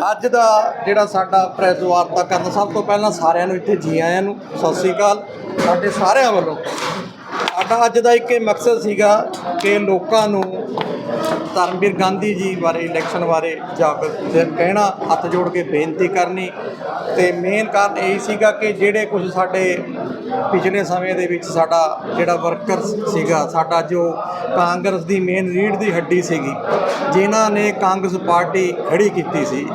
ਅੱਜ ਦਾ ਜਿਹੜਾ ਸਾਡਾ ਪ੍ਰੈਸ ਵਾਰਤਾ ਕਰਨ ਸਭ ਤੋਂ ਪਹਿਲਾਂ ਸਾਰਿਆਂ ਨੂੰ ਇੱਥੇ ਜੀ ਆਇਆਂ ਨੂੰ, ਸਤਿ ਸ੍ਰੀ ਅਕਾਲ। ਸਾਡੇ ਸਾਰਿਆਂ ਵੱਲੋਂ। ਸਾਡਾ ਅੱਜ ਦਾ ਇੱਕ ਇਹ ਮਕਸਦ ਸੀਗਾ ਕਿ ਲੋਕਾਂ ਨੂੰ ਧਰਮਵੀਰ ਗਾਂਧੀ ਜੀ ਬਾਰੇ ਇਲੈਕਸ਼ਨ ਬਾਰੇ ਜਾਗਰੂਕ ਕਹਿਣਾ, ਹੱਥ ਜੋੜ ਕੇ ਬੇਨਤੀ ਕਰਨੀ। ਤੇ ਮੇਨ ਕਾਰਨ ਇਹ ਸੀਗਾ ਕਿ ਜਿਹੜੇ ਕੁਝ ਸਾਡੇ ਪਿਛਲੇ ਸਮੇਂ ਦੇ ਵਿੱਚ ਸਾਡਾ ਜਿਹੜਾ ਵਰਕਰ ਸੀਗਾ, ਸਾਡਾ ਜੋ ਕਾਂਗਰਸ ਦੀ ਮੇਨ ਰੀੜ ਦੀ ਹੱਡੀ ਸੀਗੀ, ਜਿਨ੍ਹਾਂ ਨੇ ਕਾਂਗਰਸ ਪਾਰਟੀ ਖੜੀ ਕੀਤੀ ਸੀ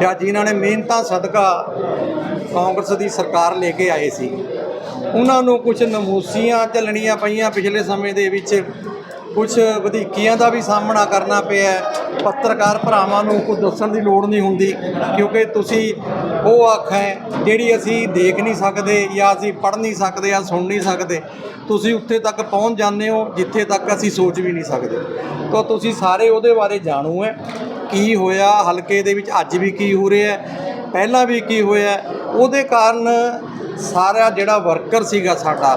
ਜਾਂ ਜਿਨ੍ਹਾਂ ਨੇ ਮਿਹਨਤਾਂ ਸਦਕਾ ਕਾਂਗਰਸ ਦੀ ਸਰਕਾਰ ਲੈ ਕੇ ਆਏ ਸੀ, ਉਹਨਾਂ ਨੂੰ ਕੁਝ ਨਮੂਸੀਆਂ ਝੱਲਣੀਆਂ ਪਈਆਂ ਪਿਛਲੇ ਸਮੇਂ ਦੇ ਵਿੱਚ। ਕੁਝ ਵਧੀਕੀਆਂ ਦਾ ਵੀ ਸਾਹਮਣਾ ਕਰਨਾ ਪਿਆ ਪੱਤਰਕਾਰ ਭਰਾਵਾਂ ਨੂੰ ਕੁਝ ਦੱਸਣ ਦੀ ਲੋੜ ਨਹੀਂ ਹੁੰਦੀ, ਕਿਉਂਕਿ ਤੁਸੀਂ ਉਹ ਅੱਖ ਹੈ ਜਿਹੜੀ ਅਸੀਂ ਦੇਖ ਨਹੀਂ ਸਕਦੇ ਜਾਂ ਅਸੀਂ ਪੜ੍ਹ ਨਹੀਂ ਸਕਦੇ ਜਾਂ ਸੁਣ ਨਹੀਂ ਸਕਦੇ। ਤੁਸੀਂ ਉੱਥੇ ਤੱਕ ਪਹੁੰਚ ਜਾਂਦੇ ਹੋ ਜਿੱਥੇ ਤੱਕ ਅਸੀਂ ਸੋਚ ਵੀ ਨਹੀਂ ਸਕਦੇ। ਤਾਂ ਤੁਸੀਂ ਸਾਰੇ ਉਹਦੇ ਬਾਰੇ ਜਾਣੂ ਹੈ ਕੀ ਹੋਇਆ, ਹਲਕੇ ਦੇ ਵਿੱਚ ਅੱਜ ਵੀ ਕੀ ਹੋ ਰਿਹਾ ਹੈ, ਪਹਿਲਾਂ ਵੀ ਕੀ ਹੋਇਆ ਉਹਦੇ ਕਾਰਨ ਸਾਰਾ ਜਿਹੜਾ ਵਰਕਰ ਸੀਗਾ ਸਾਡਾ,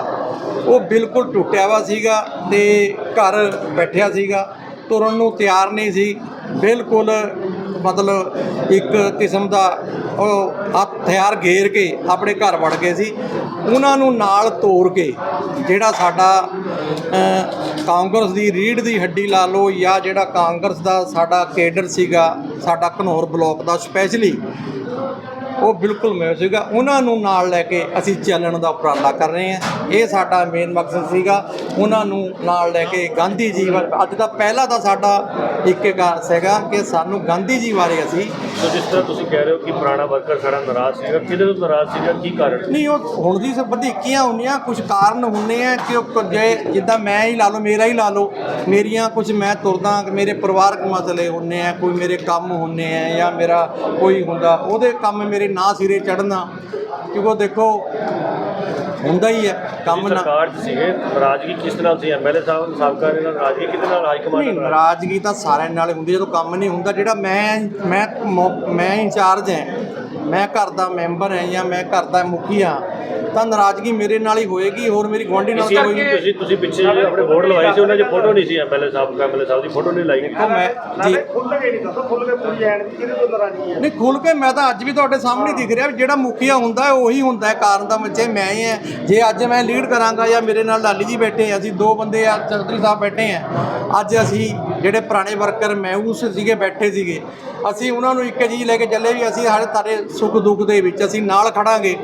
ਉਹ ਬਿਲਕੁਲ ਟੁੱਟਿਆ ਵਾ ਸੀਗਾ ਤੇ ਘਰ ਬੈਠਿਆ ਸੀਗਾ। ਤੁਰਨ ਨੂੰ ਤਿਆਰ ਨਹੀਂ ਸੀ। ਬਿਲਕੁਲ ਮਤਲਬ ਇੱਕ ਕਿਸਮ ਦਾ ਉਹ ਹਥਿਆਰ ਘੇਰ ਕੇ ਆਪਣੇ ਘਰ ਵੜ ਗਏ ਸੀ। ਉਹਨਾਂ ਨੂੰ ਨਾਲ ਤੋੜ ਕੇ ਜਿਹੜਾ ਸਾਡਾ ਕਾਂਗਰਸ ਦੀ ਰੀੜ ਦੀ ਹੱਡੀ ਲਾ ਲਓ ਜਾਂ ਜਿਹੜਾ ਕਾਂਗਰਸ ਦਾ ਸਾਡਾ ਕੇਡਰ ਸੀਗਾ, ਸਾਡਾ ਘਨੌਰ ਬਲਾਕ ਦਾ ਸਪੈਸ਼ਲੀ ਉਹ ਬਿਲਕੁਲ ਮੈਂ ਸੀਗਾ। ਉਹਨਾਂ ਨੂੰ ਨਾਲ ਲੈ ਕੇ ਅਸੀਂ ਚੱਲਣ ਦਾ ਉਪਰਾਲਾ ਕਰ ਰਹੇ ਹਾਂ। ਇਹ ਸਾਡਾ ਮੇਨ ਮਕਸਦ ਸੀਗਾ ਉਹਨਾਂ ਨੂੰ ਨਾਲ ਲੈ ਕੇ ਗਾਂਧੀ ਜੀ ਅੱਜ ਦਾ ਪਹਿਲਾ ਤਾਂ ਸਾਡਾ ਇੱਕ ਕਾਰ ਸੀਗਾ ਕਿ ਸਾਨੂੰ ਗਾਂਧੀ ਜੀ ਬਾਰੇ ਅਸੀਂ ਸੋ ਜਿਸ ਤਰ੍ਹਾਂ ਤੁਸੀਂ ਕਹਿ ਰਹੇ ਹੋ ਕਿ ਪੁਰਾਣਾ ਵਰਕਰ ਸਾਡਾ ਨਾਰਾਜ਼ ਸੀਗਾ ਕਿਹਦੇ ਤੋਂ ਨਾਰਾਜ਼ ਸੀਗਾ ਕੀ ਕਾਰਨ ਨਹੀਂ ਉਹ ਹੁਣ ਦੀ ਸਭ ਵਧੀਕੀਆਂ ਹੁੰਦੀਆਂ ਕੁਝ ਕਾਰਨ ਹੁੰਦੇ ਆ ਕਿ ਉਹ ਜੇ ਜਿੱਦਾਂ ਮੈਂ ਹੀ ਲਾ ਲਓ ਮੇਰਾ ਹੀ ਲਾ ਲਓ ਮੇਰੀਆਂ ਕੁਝ ਮੈਂ ਤੁਰਦਾ ਮੇਰੇ ਪਰਿਵਾਰਕ ਮਸਲੇ ਹੁੰਦੇ ਆ ਕੋਈ ਮੇਰੇ ਕੰਮ ਹੁੰਦੇ ਆ ਜਾਂ ਮੇਰਾ ਕੋਈ ਹੁੰਦਾ ਉਹਦੇ ਕੰਮ ਮੇਰੇ ਨਾ ਸਿਰੇ ਚੜਨਾ ਕਿਉਂਕਿ ਦੇਖੋ ਹੁੰਦਾ ਹੀ ਹੈ ਕੰਮ ਨਾ ਸਰਕਾਰ 'ਚ ਸੀਗੇ ਨਾਰਾਜ਼ਗੀ ਕਿਸ ਨਾਲ ਸੀ ਐਮਐਲਏ ਸਾਹਿਬ ਸਾਬਕਾ ਨਾਲ ਨਾਰਾਜ਼ਗੀ ਕਿਹਦੇ ਨਾਲ ਹਾਈ ਕਮਾਂਡ ਨਹੀਂ ਨਾਲ? ਨਾਰਾਜ਼ਗੀ ਤਾਂ ਸਾਰਿਆਂ ਨਾਲ ਹੁੰਦੀ ਹੈ, ਜਦੋਂ ਕੰਮ ਨਹੀਂ ਹੁੰਦਾ ਜਿਹੜਾ ਮੈਂ ਮੈਂ ਮੌ- ਮੈਂ ਇੰਚਾਰਜ ਹਾਂ ਮੈਂ ਘਰ ਦਾ ਮੈਂਬਰ ਹਾਂ ਜਾਂ ਮੈਂ ਘਰ ਦਾ ਮੁਖੀ ਹਾਂ ਤਾਂ ਨਾਰਾਜ਼ਗੀ ਮੇਰੇ ਨਾਲ ਹੀ ਹੋਏਗੀ ਹੋਰ ਮੇਰੀ ਗੁਆਂਢੀ ਨਾਲ ਤਾਂ ਹੋਈ ਨਹੀਂ ਤੁਸੀਂ ਤੁਸੀਂ ਪਿੱਛੇ ਜਿਹੜੇ ਆਪਣੇ ਵੋਟ ਲਵਾਏ ਸੀ ਉਹਨਾਂ 'ਚ ਫੋਟੋ ਨਹੀਂ ਸੀ ਐਮਐਲਏ ਸਾਹਿਬ ਐਮਐਲਏ ਸਾਹਿਬ ਦੀ ਫੋਟੋ ਨਹੀਂ ਲਾਈ। ਦੇਖੋ ਮੈਂ ਜੀ। ਖੁੱਲ ਕੇ ਨਹੀਂ ਦੱਸੋ ਖੁੱਲ ਕੇ ਪੂਰੀ ਐਡ ਦੀ ਕਿਹਦੇ ਤੋਂ ਨਾਰਾਜ਼ਗੀ ਹੈ? ਨਹੀਂ ਖੁੱਲ ਕੇ ਮੈਂ ਤਾਂ ਅੱਜ ਵੀ ਤੁਹਾਡੇ ਸਾਹਮਣੇ ਦਿਖ ਰਿਹਾ ਵੀ ਜਿਹੜਾ ਮੁਖੀਆ ਹੁੰਦਾ ਹੈ ਉਹੀ ਹੁੰਦਾ ਹੈ ਕਾਰਨ ਤਾਂ ਬੱਚੇ ਮੈਂ ਹੀ ਹਾਂ। ਜੇ ਅੱਜ ਮੈਂ ਲੀਡ ਕਰਾਂਗਾ ਜਾਂ ਮੇਰੇ ਨਾਲ ਲਾਲੀ ਜੀ ਬੈਠੇ ਆ ਅਸੀਂ ਦੋ ਬੰਦੇ ਆ ਚੌਧਰੀ ਸਾਹਿਬ ਬੈਠੇ ਆ ਅੱਜ ਅਸੀਂ ਜਿਹੜੇ ਪੁਰਾਣੇ ਵਰਕਰ ਮੈਊਸ ਸੀਗੇ ਬੈਠੇ ਸੀਗੇ। ਅਸੀਂ ਉਹਨਾਂ ਨੂੰ ਇੱਕ ਚੀਜ਼ ਲੈ ਕੇ ਚੱਲੇ ਵੀ ਅਸੀਂ ਹਰ ਤਾਰੇ ਸੁੱਖ ਦੁੱਖ ਦੇ ਵਿੱਚ ਅਸੀਂ ਨਾਲ ਖੜਾਂਗੇ।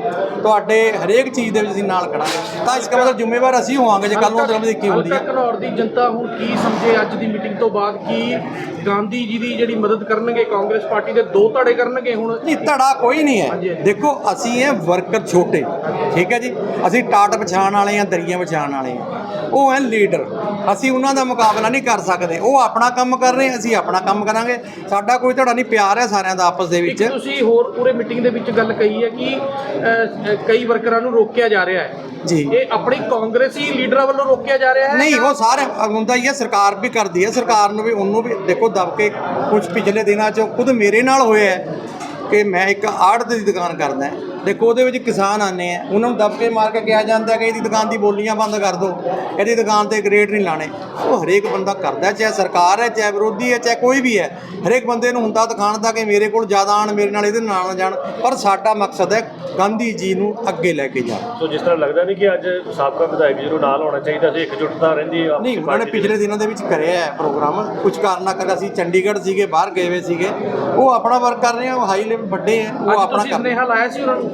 ਤੁਹਾਡੇ ਹਰੇਕ ਚੀਜ਼ ਦੇ ਵਿੱਚ ਅਸੀਂ ਨਾਲ ਖੜਾਂਗੇ। ਤਾਂ ਇਸ ਦਾ ਮਤਲਬ ਜ਼ਿੰਮੇਵਾਰ ਅਸੀਂ ਹੋਵਾਂਗੇ ਜੇ ਕੱਲ ਨੂੰ ਉਹਦੇ ਕੀ ਹੁੰਦੀ ਹੈ ਘਨੌਰ ਦੀ ਜਨਤਾ ਹੁਣ ਕੀ ਸਮਝੇ ਅੱਜ ਦੀ ਮੀਟਿੰਗ ਤੋਂ ਬਾਅਦ? ਕੀ ਗਾਂਧੀ ਜੀ ਦੀ ਜਿਹੜੀ ਮਦਦ ਕਰਨਗੇ ਕਾਂਗਰਸ ਪਾਰਟੀ ਦੇ ਦੋ ਧੜੇ ਕਰਨਗੇ ਹੁਣ? ਨਹੀਂ ਧੜਾ ਕੋਈ ਨਹੀਂ ਹੈ। ਦੇਖੋ ਅਸੀਂ ਇਹ ਵਰਕਰ ਛੋਟੇ ਠੀਕ ਹੈ ਜੀ? ਅਸੀਂ ਟਾਟ ਵਿਛਾਣ ਵਾਲੇ ਆ ਦਰੀਆਂ ਵਿਛਾਣ ਵਾਲੇ ਆ ਉਹ ਹੈ ਲੀਡਰ। ਅਸੀਂ ਉਹਨਾਂ ਦਾ ਮੁਕਾਬਲਾ ਨਹੀਂ ਕਰ ਸਕਦੇ। ਉਹ ਆਪਣਾ ਕੰਮ ਕਰ ਰਹੇ ਅਸੀਂ ਆਪਣਾ ਕੰਮ ਕਰਾਂਗੇ। ਸਾਡਾ ਕੋਈ ਧੜਾ ਨਹੀਂ ਪਿਆਰ ਹੈ ਸਾਰਿਆਂ ਦਾ ਆਪਸ ਦੇ ਵਿੱਚ। ਤੁਸੀਂ ਹੋਰ ਪੂਰੇ ਮੀਟਿੰਗ ਦੇ ਵਿੱਚ ਗੱਲ ਕਹੀ ਹੈ ਕਿ ਕਈ ਵਰਕਰਾਂ ਨੂੰ ਰੋਕਿਆ ਜਾ ਰਿਹਾ ਹੈ। ਜੀ। ਇਹ ਆਪਣੀ ਕਾਂਗਰਸੀ ਲੀਡਰਾਂ ਵੱਲੋਂ ਰੋਕਿਆ ਜਾ ਰਿਹਾ ਹੈ ਨਹੀਂ ਉਹ ਸਾਰੇ ਹੁੰਦਾ ਹੀ ਹੈ ਸਰਕਾਰ ਵੀ ਕਰਦੀ ਹੈ। ਸਰਕਾਰ ਨੂੰ ਵੀ ਉਹਨੂੰ ਵੀ ਦੇਖੋ ਦਬ ਕੇ ਕੁਝ ਪਿਛਲੇ ਦਿਨਾਂ 'ਚ ਖੁਦ ਮੇਰੇ ਨਾਲ ਹੋਇਆ ਹੈ। ਕਿ ਮੈਂ ਇੱਕ ਆੜਤ ਦੀ ਦੁਕਾਨ ਕਰਦਾ। ਦੇਖੋ ਉਹਦੇ ਵਿੱਚ ਕਿਸਾਨ ਆਨੇ ਆ। ਉਹਨਾਂ ਨੂੰ ਦਬ ਕੇ ਮਾਰ ਕੇ ਕਿਹਾ ਜਾਂਦਾ ਕਿ ਇਹਦੀ ਦੁਕਾਨ ਦੀ ਬੋਲੀਆਂ ਬੰਦ ਕਰ ਦਿਓ। ਇਹਦੀ ਦੁਕਾਨ ਤੇ ਗ੍ਰੇਡ ਨਹੀਂ ਲਾਣੇ ਉਹ ਹਰੇਕ ਬੰਦਾ ਕਰਦਾ ਚਾਹੇ ਸਰਕਾਰ ਹੈ ਚਾਹੇ ਵਿਰੋਧੀ ਹੈ ਚਾਹੇ ਕੋਈ ਵੀ ਹੈ। ਹਰੇਕ ਬੰਦੇ ਨੂੰ ਹੁੰਦਾ ਦਿਖਾਣ ਦਾ ਕਿ ਮੇਰੇ ਕੋਲ ਜ਼ਿਆਦਾ ਆਣ ਮੇਰੇ ਨਾਲ ਇਹਦੇ ਨਾਲ ਨਾ ਜਾਣ। ਪਰ ਸਾਡਾ ਮਕਸਦ ਹੈ ਗਾਂਧੀ ਜੀ ਨੂੰ ਅੱਗੇ ਲੈ ਕੇ ਜਾਣਾ। ਸੋ ਜਿਸ ਤਰ੍ਹਾਂ ਲੱਗਦਾ ਨਹੀਂ ਕਿ ਅੱਜ ਸਾਬਕਾ ਵਿਧਾਇਕ ਜੀ ਨੂੰ ਨਾਲ ਹੋਣਾ ਚਾਹੀਦਾ ਸੀ ਇਕਜੁੱਟਤਾ ਰਹਿੰਦੀ ਨਹੀਂ ਉਹਨਾਂ ਨੇ। ਪਿਛਲੇ ਦਿਨਾਂ ਦੇ ਵਿੱਚ ਕਰਿਆ ਹੈ ਪ੍ਰੋਗਰਾਮ। ਕੁਝ ਕਾਰਨਾਂ ਕਰ ਅਸੀਂ ਚੰਡੀਗੜ੍ਹ ਸੀਗੇ ਬਾਹਰ ਗਏ ਹੋਏ ਸੀਗੇ। ਉਹ ਆਪਣਾ ਵਰਕ ਕਰ ਰਹੇ ਆ ਉਹ ਹਾਈ ਲੈਵਲ ਵੱਡੇ ਆ ਉਹ ਅੱਜ ਆਪਣਾ ਤੁਸੀਂ ਕਰ ਸੁਨੇਹਾ ਲਾਇਆ ਸੀ ਉਹਨਾਂ ਨੂੰ?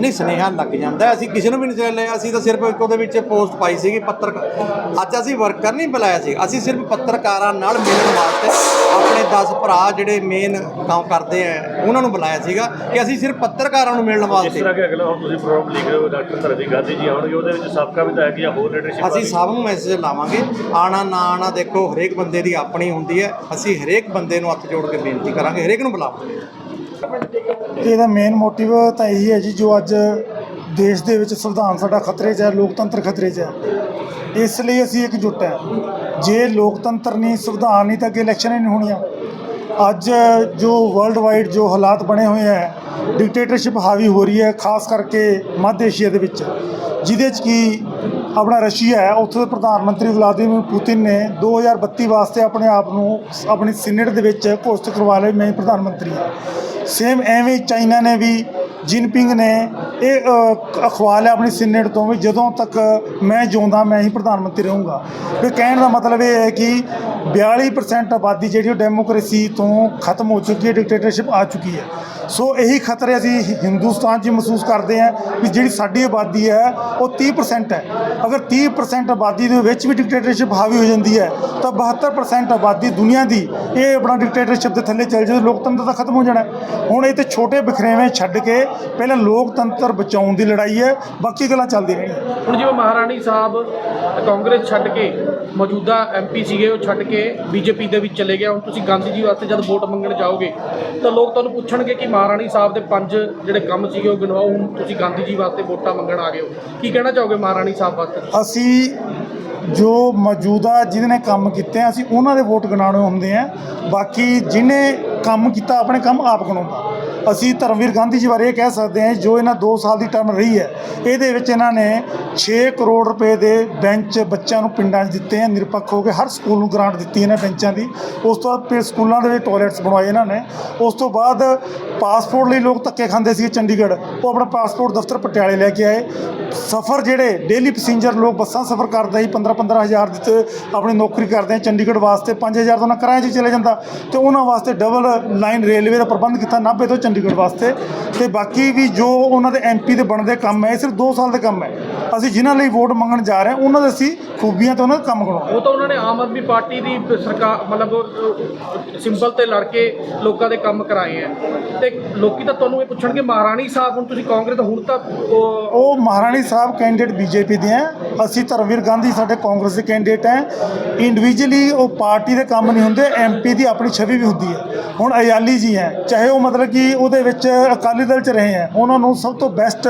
ਨਹੀਂ ਸੁਨੇਹਾ ਲੱਗ ਜਾਂਦਾ ਹੈ। ਅਸੀਂ ਕਿਸੇ ਨੂੰ ਵੀ ਨਹੀਂ ਚੱਲੇ ਅਸੀਂ ਤਾਂ ਸਿਰਫ ਇੱਕ ਉਹਦੇ ਵਿੱਚ ਪੋਸਟ ਪਾਈ ਸੀਗੀ ਪੱਤਰਕਾਰ ਅੱਜ ਅਸੀਂ ਵਰਕਰ ਨਹੀਂ ਬੁਲਾਇਆ ਸੀ। ਅਸੀਂ ਸਿਰਫ ਪੱਤਰਕਾਰਾਂ ਨਾਲ ਮਿਲਣ ਵਾਸਤੇ ਆਪਣੇ 10 ਭਰਾ ਜਿਹੜੇ ਮੇਨ ਕੰਮ ਕਰਦੇ ਆ ਉਹਨਾਂ ਨੂੰ ਬੁਲਾਇਆ ਸੀਗਾ ਕਿ ਅਸੀਂ ਸਿਰਫ ਪੱਤਰਕਾਰਾਂ ਨੂੰ ਮਿਲਣ ਜਿਸ ਵਾਸਤੇ ਤਰ੍ਹਾਂ ਕਿ ਅਗਲਾ ਹੁਣ ਤੁਸੀਂ ਪ੍ਰੋਗਰਾਮ ਲਿਖ ਰਹੇ ਹੋ ਡਾਕਟਰ ਧਰਮਵੀਰ ਗਾਂਧੀ ਜੀ ਆਉਣਗੇ ਉਹਦੇ ਵਿੱਚ ਸਾਬਕਾ ਵਿਧਾਇਕ ਜਾਂ ਹੋਰ ਲੀਡਰਸ਼ਿਪ ਅਸੀਂ ਸਭ ਨੂੰ ਮੈਸੇਜ ਲਾਵਾਂਗੇ ਆਣਾ ਨਾ ਆਣਾ ਦੇਖੋ ਹਰੇਕ ਬੰਦੇ ਦੀ ਆਪਣੀ ਹੁੰਦੀ ਹੈ। ਅਸੀਂ ਹਰੇਕ ਬੰਦੇ ਨੂੰ ਹੱਥ ਜੋੜ ਕੇ ਬੇਨਤੀ ਕਰਾਂਗੇ ਹਰੇਕ ਨੂੰ ਬੁਲਾਵਾਂਗੇ। ਇਹਦਾ ਮੇਨ ਮੋਟਿਵ ਤਾਂ ਇਹੀ ਹੈ ਜੀ, ਜੋ ਅੱਜ ਦੇਸ਼ ਦੇ ਵਿੱਚ ਸੰਵਿਧਾਨ ਸਾਡਾ ਖਤਰੇ 'ਚ ਹੈ, ਲੋਕਤੰਤਰ ਖਤਰੇ 'ਚ ਹੈ। ਇਸ ਲਈ ਅਸੀਂ ਇੱਕ ਜੁੱਟ ਹੈ। ਜੇ ਲੋਕਤੰਤਰ ਨਹੀਂ, ਸੰਵਿਧਾਨ ਨਹੀਂ, ਤਾਂ ਅੱਗੇ ਇਲੈਕਸ਼ਨ ਹੀ ਨਹੀਂ ਹੋਣੀਆਂ। ਅੱਜ ਜੋ ਵਰਲਡ ਵਾਈਡ ਜੋ ਹਾਲਾਤ ਬਣੇ ਹੋਏ ਹੈ ਡਿਕਟੇਟਰਸ਼ਿਪ ਹਾਵੀ ਹੋ ਰਹੀ ਹੈ, ਖਾਸ ਕਰਕੇ ਮੱਧ ਏਸ਼ੀਆ ਦੇ ਵਿੱਚ, ਜਿਹਦੇ 'ਚ ਕੀ ਆਪਣਾ ਰਸ਼ੀਆ ਹੈ, ਉੱਥੇ ਦੇ ਪ੍ਰਧਾਨ ਮੰਤਰੀ ਵਲਾਦੀਮੀਰ ਪੁਤਿਨ ਨੇ 2032 ਵਾਸਤੇ ਆਪਣੇ ਆਪ ਨੂੰ ਆਪਣੀ ਸੀਨੇਟ ਦੇ ਵਿੱਚ ਘੋਸ਼ਿਤ ਕਰਵਾ ਲਿਆ ਮੈਂ ਪ੍ਰਧਾਨ ਮੰਤਰੀ। ਹਾਂ ਸੇਮ ਐਵੇਂ ਹੀ ਚਾਈਨਾ ਨੇ ਵੀ, ਜਿਨਪਿੰਗ ਨੇ ਇਹ ਅ, ਅਖਵਾ ਲਿਆ ਆਪਣੀ ਸੀਨੇਟ ਤੋਂ ਵੀ ਜਦੋਂ ਤੱਕ ਮੈਂ ਜਿਉਂਦਾ ਮੈਂ ਹੀ ਪ੍ਰਧਾਨ ਮੰਤਰੀ ਰਹੂੰਗਾ। ਵੀ ਕਹਿਣ ਦਾ ਮਤਲਬ ਇਹ ਹੈ ਕਿ 42% ਆਬਾਦੀ ਜਿਹੜੀ ਉਹ ਡੈਮੋਕ੍ਰੇਸੀ ਤੋਂ ਖਤਮ ਹੋ ਚੁੱਕੀ ਹੈ ਡਿਕਟੇਟਰਸ਼ਿਪ ਆ ਚੁੱਕੀ ਹੈ। ਸੋ ਇਹੀ ਖਤਰੇ ਅਸੀਂ ਹਿੰਦੁਸਤਾਨ 'ਚ ਮਹਿਸੂਸ ਕਰਦੇ ਹਾਂ ਵੀ ਜਿਹੜੀ ਸਾਡੀ ਆਬਾਦੀ ਹੈ ਉਹ 30% ਹੈ। ਅਗਰ 30% ਆਬਾਦੀ ਦੇ ਵਿੱਚ ਵੀ ਡਿਕਟੇਟਰਸ਼ਿਪ ਹਾਵੀ ਹੋ ਜਾਂਦੀ ਹੈ ਤਾਂ 72% ਆਬਾਦੀ ਦੁਨੀਆ ਦੀ ਇਹ ਆਪਣਾ ਡਿਕਟੇਟਰਸ਼ਿਪ ਦੇ ਥੱਲੇ ਚੱਲ ਜਾਵੇ ਲੋਕਤੰਤਰ ਤਾਂ ਖਤਮ ਹੋ ਜਾਣਾ ਹੈ। ਹੁਣ ਇਹ ਤੇ ਛੋਟੇ ਬਖਰੇਵੇਂ ਛੱਡ ਕੇ ਪਹਿਲਾਂ ਲੋਕਤੰਤਰ ਬਚਾਉਣ ਦੀ ਲੜਾਈ ਹੈ ਬਾਕੀ ਗੱਲਾਂ ਚੱਲਦੀਆਂ ਰਹਿਣਗੀਆਂ ਹੁਣ ਜਿਵੇਂ ਮਹਾਰਾਣੀ ਸਾਹਿਬ ਕਾਂਗਰਸ ਛੱਡ ਕੇ ਮੌਜੂਦਾ ਐਮਪੀ ਸੀਗੇ ਉਹ ਛੱਡ ਕੇ ਬੀਜੇਪੀ ਦੇ ਵਿੱਚ ਚਲੇ ਗਏ। ਹੁਣ ਤੁਸੀਂ ਗਾਂਧੀ ਜੀ ਵਾਸਤੇ ਜਦ ਵੋਟ ਮੰਗਣ ਜਾਓਗੇ ਤਾਂ ਲੋਕ ਤੁਹਾਨੂੰ ਪੁੱਛਣਗੇ ਕਿ ਮਹਾਰਾਣੀ ਸਾਹਿਬ ਦੇ ਪੰਜ ਜਿਹੜੇ ਕੰਮ ਸੀਗੇ ਉਹ ਗਿਣਵਾਓ। ਹੁਣ ਤੁਸੀਂ ਗਾਂਧੀ ਜੀ ਵਾਸਤੇ ਵੋਟਾਂ ਮੰਗਣ ਆ ਗਏ ਹੋ। ਕੀ ਕਹਿਣਾ ਚਾਹੋਗੇ ਮਹਾਰਾਣੀ ਸਾਹਿਬ ਵਾਸਤੇ? ਅਸੀਂ ਜੋ ਮੌਜੂਦਾ ਜਿਹਦੇ ਨੇ ਕੰਮ ਕੀਤੇ ਆ ਅਸੀਂ ਉਹਨਾਂ ਦੇ ਵੋਟ ਗਿਣਾਉਣੇ ਹੁੰਦੇ ਆ। ਬਾਕੀ ਜਿਹਨੇ ਕੰਮ ਕੀਤਾ ਆਪਣੇ ਕੰਮ ਆਪ ਗਿਣਾਉਂਦਾ। ਅਸੀਂ ਧਰਮਵੀਰ ਗਾਂਧੀ ਜੀ ਬਾਰੇ ਇਹ ਕਹਿ ਸਕਦੇ ਹਾਂ ਜੋ ਇਹਨਾਂ 2 ਸਾਲ ਦੀ ਟਰਮ ਰਹੀ ਹੈ, ਇਹਦੇ ਵਿੱਚ ਇਹਨਾਂ ਨੇ 6 ਕਰੋੜ ਰੁਪਏ ਦੇ ਬੈਂਚ ਬੱਚਿਆਂ ਨੂੰ ਪਿੰਡਾਂ 'ਚ ਦਿੱਤੇ ਆ, ਨਿਰਪੱਖ ਹੋ ਕੇ ਹਰ ਸਕੂਲ ਨੂੰ ਗ੍ਰਾਂਟ ਦਿੱਤੀ ਇਹਨਾਂ ਬੈਂਚਾਂ ਦੀ। ਉਸ ਤੋਂ ਬਾਅਦ ਫਿਰ ਸਕੂਲਾਂ ਦੇ ਵਿੱਚ ਟਾਇਲਟਸ ਬਣਵਾਏ ਇਹਨਾਂ ਨੇ। ਉਸ ਤੋਂ ਬਾਅਦ ਪਾਸਪੋਰਟ ਲਈ ਲੋਕ ਧੱਕੇ ਖਾਂਦੇ ਸੀ ਚੰਡੀਗੜ੍ਹ। ਉਹ ਆਪਣਾ ਪਾਸਪੋਰਟ ਦਫ਼ਤਰ ਪਟਿਆਲੇ ਲੈ ਕੇ ਆਏ। ਸਫ਼ਰ ਜਿਹੜੇ ਡੇਲੀ ਪੈਸੇਂਜਰ ਲੋਕ ਬੱਸਾਂ ਸਫ਼ਰ ਕਰਦੇ ਸੀ 15 15 ਹਜ਼ਾਰ ਦਿੱਤੇ ਆਪਣੀ ਨੌਕਰੀ ਕਰਦੇ ਆ, ਚੰਡੀਗੜ੍ਹ ਵਾਸਤੇ 5000 ਤੋਂ ਨਾ ਕਿਰਾਏ 'ਚ ਚਲੇ ਜਾਂਦਾ ਤੇ ਉਹਨਾਂ ਵਾਸਤੇ ਡਬਲ ਲਾਈਨ ਰੇਲਵੇ ਦਾ ਪ੍ਰਬੰਧ ਕੀਤਾ, ਨਾਭੇ ਤੋਂ ਚੰਡੀਗੜ੍ਹ ਵਾਸਤੇ ਤੇ ਬਾਕੀ ਵੀ ਜੋ ਉਹਨਾਂ ਦੇ ਐਮਪੀ ਦੇ ਬਣਦੇ ਕੰਮ ਹੈ ਇਹ ਸਿਰਫ 2 ਸਾਲ ਦੇ ਕੰਮ ਹੈ। ਅਸੀਂ ਜਿਨ੍ਹਾਂ ਲਈ ਵੋਟ ਮੰਗਣ ਜਾ ਰਹੇ ਹਾਂ ਉਹਨਾਂ ਦੇ ਅਸੀਂ ਖੂਬੀਆਂ ਤੇ ਉਹਨਾਂ ਦਾ ਕੰਮ ਕਰਾਉਣਾ। ਉਹ ਤਾਂ ਉਹਨਾਂ ਨੇ ਆਮ ਆਦਮੀ ਪਾਰਟੀ ਦੀ ਸਰਕਾਰ ਮਤਲਬ ਸਿੰਬਲ ਤੇ ਲੜ ਕੇ ਲੋਕਾਂ ਦੇ ਕੰਮ ਕਰਾਏ ਆ ਤੇ ਲੋਕੀ ਤਾਂ ਤੁਹਾਨੂੰ ਇਹ ਪੁੱਛਣਗੇ ਮਹਾਰਾਣੀ ਸਾਹਿਬ ਹੁਣ ਤੁਸੀਂ ਕਾਂਗਰਸ ਹੁਣ ਤਾਂ ਉਹ ਮਹਾਰਾਣੀ ਸਾਹਿਬ ਕੈਂਡੀਡੇਟ ਬੀਜੇਪੀ ਦੇ ਹੈ। ਅਸੀਂ ਧਰਮਵੀਰ ਗਾਂਧੀ ਸਾਡੇ ਕਾਂਗਰਸ ਦੇ ਕੈਂਡੀਡੇਟ ਹੈ। ਇੰਡੀਵਿਜੂਅਲੀ ਉਹ ਪਾਰਟੀ ਦੇ ਕੰਮ ਨਹੀਂ ਹੁੰਦੇ ਐਮਪੀ ਦੀ ਆਪਣੀ ਛਵੀ ਵੀ ਹੁੰਦੀ ਹੈ। ਹੁਣ ਅਯਾਲੀ ਜੀ ਹੈ ਚਾਹੇ ਉਹ ਮਤਲਬ ਕਿ ਉਹਦੇ ਵਿੱਚ ਅਕਾਲੀ ਦਲ ਚ ਰਹੇ ਹੈ ਉਹਨਾਂ ਨੂੰ ਸਭ ਤੋਂ ਬੈਸਟ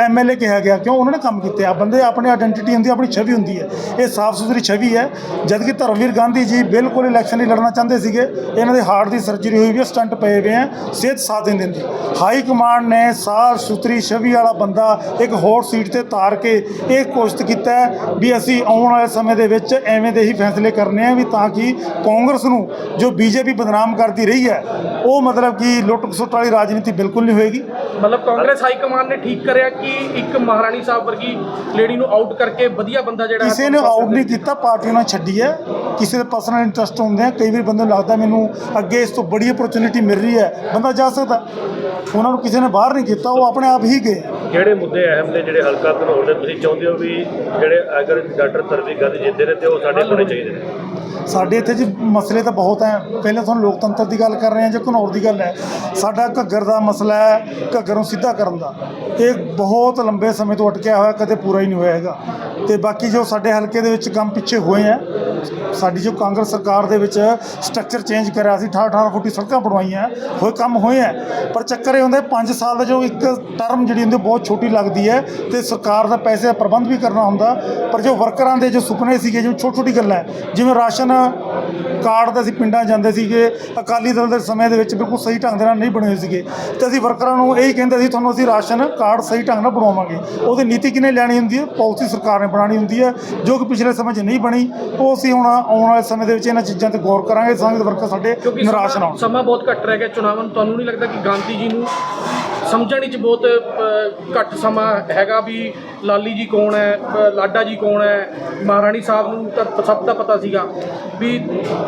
ਐਮਐਲਏ ਕਿਹਾ ਗਿਆ। ਕਿਉਂ? ਉਹਨਾਂ ਨੇ ਕੰਮ ਕੀਤੇ ਆ। ਬੰਦੇ ਆਪਣੀ ਆਇਡੈਂਟੀਟੀ ਹੁੰਦੀ ਆਪਣੀ ਛਵੀ ਹੁੰਦੀ ਹੈ ਇਹ ਸਾਫ਼ ਸੁਥਰੀ ਛਵੀ ਹੈ ਜਦ ਕਿ ਧਰਮਵੀਰ ਗਾਂਧੀ ਜੀ ਬਿਲਕੁਲ ਇਲੈਕਸ਼ਨ ਨਹੀਂ ਲੜਨਾ ਚਾਹੁੰਦੇ ਸੀਗੇ, ਇਹਨਾਂ ਦੇ ਹਾਰਟ ਦੀ ਸਰਜਰੀ ਹੋਈ ਵੀ ਹੈ ਸਟੰਟ ਪਏ ਹੋਏ ਹੈ ਸਿਹਤ ਸਾਥ ਨਹੀਂ ਦਿੰਦੀ। ਹਾਈ ਕਮਾਂਡ ਨੇ ਸਾਫ਼ ਸੁਥਰੀ ਛਵੀ ਵਾਲਾ ਬੰਦਾ ਇੱਕ ਹੋਰ ਸੀਟ ਤੇ ਤਾਰ ਕੇ ਇਹ ਕੋਸ਼ਿਸ਼ ਕੀਤਾ ਵੀ ਅਸੀਂ ਆਉਣ ਵਾਲੇ ਸਮੇਂ ਦੇ ਵਿੱਚ ਐਵੇਂ ਦੇ ਹੀ ਫੈਸਲੇ ਕਰਨੇ ਆ ਵੀ ਤਾਂ ਕਿ ਕਾਂਗਰਸ ਨੂੰ ਜੋ ਬੀਜੇਪੀ ਬਦਨਾਮ ਕਰਦੀ ਰਹੀ ਹੈ, ਉਹ ਮਤਲਬ ਕਿ ਲੁੱਟ ਖਸੁੱਟ ਵਾਲੀ ਰਾਜਨੀਤੀ ਬਿਲਕੁਲ ਨਹੀਂ ਹੋਏਗੀ। ਮਤਲਬ ਕਾਂਗਰਸ ਹਾਈ ਕਮਾਂਡ ਨੇ ਠੀਕ ਕਰਿਆ ਕਿ ਇੱਕ ਮਹਾਰਾਣੀ ਸਾਹਿਬ ਵਰਗੀ ਲੇਡੀ ਨੂੰ ਆਊਟ ਕਰਕੇ ਵਧੀਆ ਬੰਦਾ ਜਿਹੜਾ ਕਿਸੇ ਨੇ ਆਊਟ ਨਹੀਂ ਕੀਤਾ ਪਾਰਟੀ ਨਾਲ ਛੱਡੀ ਹੈ। ਕਿਸੇ ਦੇ ਪਰਸਨਲ ਇੰਟਰਸਟ ਹੁੰਦੇ ਆ ਕਈ ਵਾਰ ਬੰਦੇ ਨੂੰ ਲੱਗਦਾ ਮੈਨੂੰ ਅੱਗੇ ਇਸ ਤੋਂ ਬੜੀ ਓਪਰਚੁਨਿਟੀ ਮਿਲ ਰਹੀ ਹੈ ਬੰਦਾ ਜਾ ਸਕਦਾ। ਉਹਨਾਂ ਨੂੰ ਕਿਸੇ ਨੇ ਬਾਹਰ ਨਹੀਂ ਕੀਤਾ ਉਹ ਆਪਣੇ ਆਪ ਹੀ ਗਏ। ਕਿਹੜੇ ਮੁੱਦੇ ਅਹਿਮ ਨੇ ਜਿਹੜੇ ਹਲਕਾ ਘਨੌਰ ਦੇ? ਤੁਸੀਂ ਚਾਹੁੰਦੇ ਹੋ ਵੀ ਜਿਹੜੇ ਅਗਰ ਡਾਕਟਰ ਤਰਵੀ ਗਾਂਧੀ ਜਿੱਤਦੇ ਨੇ ਤੇ ਉਹ ਸਾਡੇ ਹੋਣੇ ਚਾਹੀਦੇ ਨੇ? ਸਾਡੇ ਇੱਥੇ ਜੀ ਮਸਲੇ ਤਾਂ ਬਹੁਤ ਹੈ ਪਹਿਲਾਂ ਤੁਹਾਨੂੰ ਲੋਕਤੰਤਰ ਦੀ ਗੱਲ ਕਰ ਰਹੇ ਹਾਂ ਜਾਂ ਘਨੌਰ ਦੀ ਗੱਲ ਹੈ ਸਾਡਾ ਘੱਗਰ ਦਾ ਮਸਲਾ ਹੈ ਘੱਗਰ ਨੂੰ ਸਿੱਧਾ ਕਰਨ ਦਾ। ਇਹ ਬਹੁਤ ਲੰਬੇ ਸਮੇਂ ਤੋਂ ਅਟਕਿਆ ਹੋਇਆ, ਕਦੇ ਪੂਰਾ ਹੀ ਨਹੀਂ ਹੋਇਆ ਹੈਗਾ। ਤੇ ਬਾਕੀ ਜੋ ਸਾਡੇ ਹਲਕੇ ਦੇ ਵਿੱਚ ਕੰਮ ਪਿੱਛੇ ਹੋਏ ਆ ਸਾਡੀ ਜੋ ਕਾਂਗਰਸ ਸਰਕਾਰ ਦੇ ਵਿੱਚ ਸਟਰਕਚਰ ਚੇਂਜ ਕਰਿਆ ਸੀ 18 18 ਫੁੱਟੀ ਸੜਕਾਂ ਬਣਵਾਈਆਂ, ਹੋਏ ਕੰਮ ਹੋਏ ਆ ਪਰ ਚੱਕਰ ਇਹ ਹੁੰਦਾ 5 ਸਾਲ ਦਾ ਜੋ ਇੱਕ ਟਰਮ ਜਿਹੜੀ ਹੁੰਦੀ ਬਹੁਤ ਛੋਟੀ ਲੱਗਦੀ ਹੈ ਤੇ ਸਰਕਾਰ ਦਾ ਪੈਸੇ ਦਾ ਪ੍ਰਬੰਧ ਵੀ ਕਰਨਾ ਹੁੰਦਾ। ਪਰ ਜੋ ਵਰਕਰਾਂ ਦੇ ਜੋ ਸੁਪਨੇ ਸੀਗੇ, ਜੋ ਛੋਟੀ ਛੋਟੀ ਗੱਲਾਂ ਜਿਵੇਂ ਰਾਸ਼ਨ ਕਾਰਡ ਤੇ ਅਸੀਂ ਪਿੰਡਾਂ ਜਾਂਦੇ ਸੀਗੇ ਅਕਾਲੀ ਦਲ ਦੇ ਸਮੇਂ ਦੇ ਵਿੱਚ ਬਿਲਕੁਲ ਸਹੀ ਢੰਗ ਦੇ ਨਾਲ ਨਹੀਂ ਬਣੇ ਹੋਏ ਸੀਗੇ। ਤੇ ਅਸੀਂ ਵਰਕਰਾਂ ਨੂੰ ਇਹੀ ਕਹਿੰਦੇ ਸੀ ਤੁਹਾਨੂੰ ਅਸੀਂ ਰਾਸ਼ਨ ਕਾਰਡ ਸਹੀ ਢੰਗ ਨਾਲ ਬਣਾਵਾਂਗੇ। ਉਹਦੀ ਨੀਤੀ ਕਿਨੇ ਲੈਣੀ ਹੁੰਦੀ ਹੈ? ਪਾਲਿਸੀ ਸਰਕਾਰ ਨੇ ਬਣਾਉਣੀ ਹੁੰਦੀ ਹੈ ਜੋ ਕਿ ਪਿਛਲੇ ਸਮੇਂ 'ਚ ਨਹੀਂ ਬਣੀ। ਉਹ ਅਸੀਂ ਹੁਣ ਆਉਣ ਵਾਲੇ ਸਮੇਂ ਦੇ ਵਿੱਚ ਇਹਨਾਂ ਚੀਜ਼ਾਂ ਤੇ ਗੌਰ ਕਰਾਂਗੇ ਸੰਗਤ ਵਰਕਰ ਸਾਡੇ ਨਿਰਾਸ਼ ਨਾ ਹੋਣ। ਸਮਾਂ ਬਹੁਤ ਘੱਟ ਰਹਿ ਗਿਆ ਚੁਣਾਵਾਂ ਨੂੰ ਤੁਹਾਨੂੰ ਨਹੀਂ ਲੱਗਦਾ ਕਿ ਗਾਂਧੀ ਜੀ ਨੂੰ ਸਮਝਣ ਵਿੱਚ ਬਹੁਤ ਘੱਟ ਸਮਾਂ ਹੈਗਾ ਵੀ ਲਾਲੀ ਜੀ ਕੌਣ ਹੈ ਲਾਡਾ ਜੀ ਕੌਣ ਹੈ, ਮਹਾਰਾਣੀ ਸਾਹਿਬ ਨੂੰ ਤਾਂ ਸਭ ਦਾ ਪਤਾ ਸੀਗਾ ਵੀ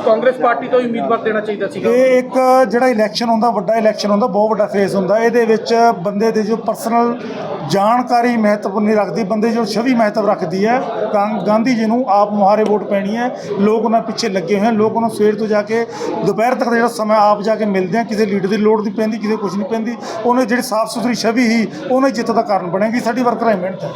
ਕਾਂਗਰਸ ਪਾਰਟੀ ਤੋਂ ਹੀ ਉਮੀਦਵਾਰ ਦੇਣਾ ਚਾਹੀਦਾ ਸੀਗਾ। ਇਹ ਇੱਕ ਜਿਹੜਾ ਇਲੈਕਸ਼ਨ ਹੁੰਦਾ, ਵੱਡਾ ਇਲੈਕਸ਼ਨ ਹੁੰਦਾ, ਬਹੁਤ ਵੱਡਾ ਫੇਸ ਹੁੰਦਾ। ਇਹਦੇ ਵਿੱਚ ਬੰਦੇ ਦੇ ਜੋ ਪਰਸਨਲ ਜਾਣਕਾਰੀ ਮਹੱਤਵ ਨਹੀਂ ਰੱਖਦੀ, ਬੰਦੇ ਜੋ ਛਵੀ ਮਹੱਤਵ ਰੱਖਦੀ ਹੈ ਕਾਂ- ਗਾਂਧੀ ਜੀ ਨੂੰ ਆਪ ਮੁਹਾਰੇ ਵੋਟ ਪੈਣੀ ਹੈ। ਲੋਕ ਉਹਨਾਂ ਪਿੱਛੇ ਲੱਗੇ ਹੋਏ ਹਨ, ਲੋਕ ਉਹਨਾਂ ਸਵੇਰ ਤੋਂ ਜਾ ਕੇ ਦੁਪਹਿਰ ਤੱਕ ਜਿਹੜਾ ਸਮਾਂ ਆਪ ਜਾ ਕੇ ਮਿਲਦੇ ਆ। ਕਿਸੇ ਲੀਡਰ ਦੀ ਲੋੜ ਨਹੀਂ ਪੈਂਦੀ, ਕਿਸੇ ਕੁਝ ਨਹੀਂ ਪੈਂਦੀ। ਉਹਨੇ ਜਿਹੜੀ ਸਾਫ਼ ਸੁਥਰੀ ਛਵੀ ਹੀ ਉਹਨੇ ਜਿੱਤ ਦਾ ਕਾਰਨ ਬਣੇਗੀ ਸਾਡੀ ਵਰਕਰਾਂ ਦੀ ਮਿਹਨਤ। ਹੈ